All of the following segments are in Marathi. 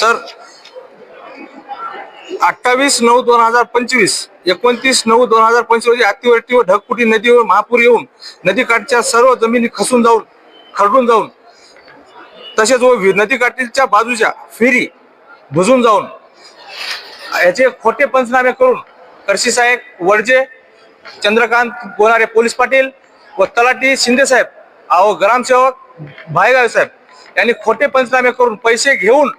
सर अठ्ठावीस नऊ दोन हजार पंचवीस एकोणतीस नऊ दोन हजार पंचवीस रोजी अतिवृष्टी व ढगफुटी नदीवर महापूर येऊन नदीकाठच्या सर्व जमिनी खसून जाऊन खरडून जाऊन तसेच व नदीकाठीच्या बाजूच्या फेरी बुजून जाऊन याचे खोटे पंचनामे करून करशी साहेब वडजे चंद्रकांत बोनारे पोलीस पाटील व तलाटी शिंदे साहेब अहो ग्रामसेवक भाईगाव साहेब यांनी खोटे पंचनामे करून पैसे घेऊन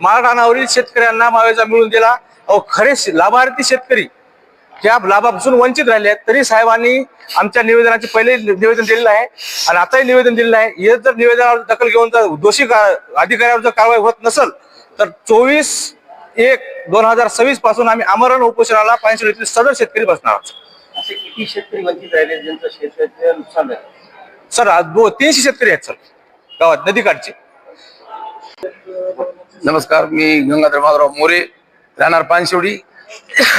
माळरानावरील शेतकऱ्यांना मावेजा मिळून दिला. अहो खरे लाभार्थी शेतकरी. ज्या लाभापासून वंचित राहिले आहेत तरी साहेबांनी आमच्या निवेदनाचे पहिले निवेदन दिलेलं आहे. आणि आताही निवेदन दिलेलं आहे. हे जर निवेदनावर दखल घेऊन जर दोषी का- अधिकाऱ्यावर जर कारवाई होत नसेल तर चोवीस एक दोन हजार सव्वीसपासून आम्ही आमरण उपोषणाला येथील सदर शेतकरी बसणार आहोत. असे किती शेतकरी वंचित राहिले ज्यांचं शेतकऱ्याचं नुकसान झालं? सर तीनशे शेतकरी आहेत सर. गावात नदीकाठचे. नमस्कार मी गंगाधर माधवराव मोरे राहणार पानशेवडी.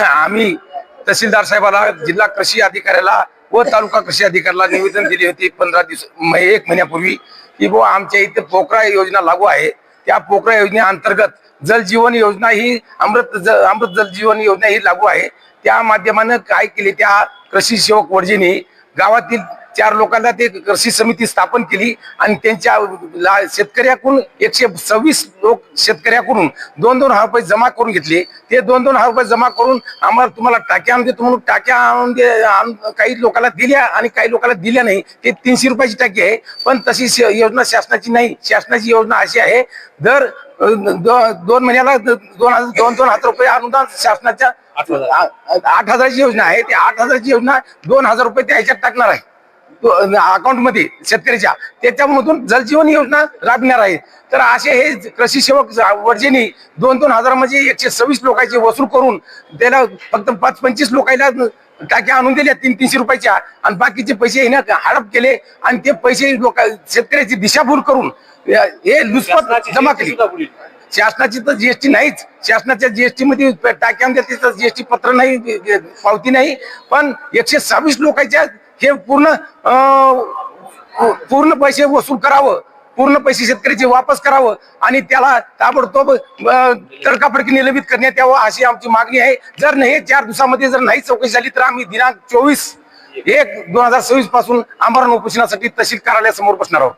आम्ही तहसीलदार साहेबाला जिल्हा कृषी अधिकाऱ्याला व तालुका कृषी अधिकाऱ्याला निवेदन दिले होते पंधरा दिवस म- एक महिन्यापूर्वी की बुवा आमच्या इथे पोकरा योजना लागू आहे. त्या पोकरा योजनेअंतर्गत जल जीवन योजना ही अमृत जल अमृत जल जीवन योजना ही लागू आहे. त्या माध्यमानं काय केले त्या कृषी सेवक वडजीने गावातील चार लोकांना ते कृषी समिती स्थापन केली आणि त्यांच्या शेतकऱ्याकडून एकशे सव्वीस लोक शेतकऱ्याकडून दोन दोन हजार रुपये जमा करून घेतले. ते दोन दोन हजार रुपये जमा करून आम्हाला तुम्हाला टाक्या आणून देतो म्हणून टाक्या आणून दे काही लोकांना दिल्या आणि काही लोकांना दिल्या नाही. ते तीनशे रुपयाची टाकी आहे. पण तशी योजना शासनाची नाही. शासनाची योजना अशी आहे दर दोन महिन्याला दोन हजार दोन दोन हजार रुपये अनुदान शासनाच्या आठ हजाराची योजना आहे. ते आठ हजाराची योजना दोन हजार रुपये त्या ह्याच्यात टाकणार आहे. अकाउंटमध्ये शेतकऱ्याच्या त्याच्यामधून जलजीवन योजना राबणार आहे. तर असे हे कृषी सेवक वर्जेनी दोन दोन हजार म्हणजे एकशे सव्वीस लोकांचे वसूल करून त्याला फक्त पाच पंचवीस लोकांना टाक्या आणून दिल्या तीन तीनशे रुपयाच्या. आणि बाकीचे पैसे येणं हडप केले आणि ते पैसे लोक शेतकऱ्याची दिशाभूल करून हे लुचपत जमा केली. शासनाची तर जीएसटी नाहीच. शासनाच्या जीएसटी मध्ये टाक्यामध्ये त्याचं जीएसटी पत्र नाही पावती नाही. पण एकशे सव्वीस लोकांच्या हे पूर्ण पूर्ण पैसे वसूल करावं. पूर्ण पैसे शेतकऱ्याचे वापस करावं आणि त्याला ताबडतोब तडकाफडकी निलंबित करण्यात यावं अशी आमची मागणी आहे. जर नाही चार दिवसामध्ये जर नाही चौकशी झाली तर आम्ही दिनांक चोवीस एक दोन हजार सव्वीसपासून आमरण उपोषणासाठी तहसील कार्यालयासमोर बसणार आहोत.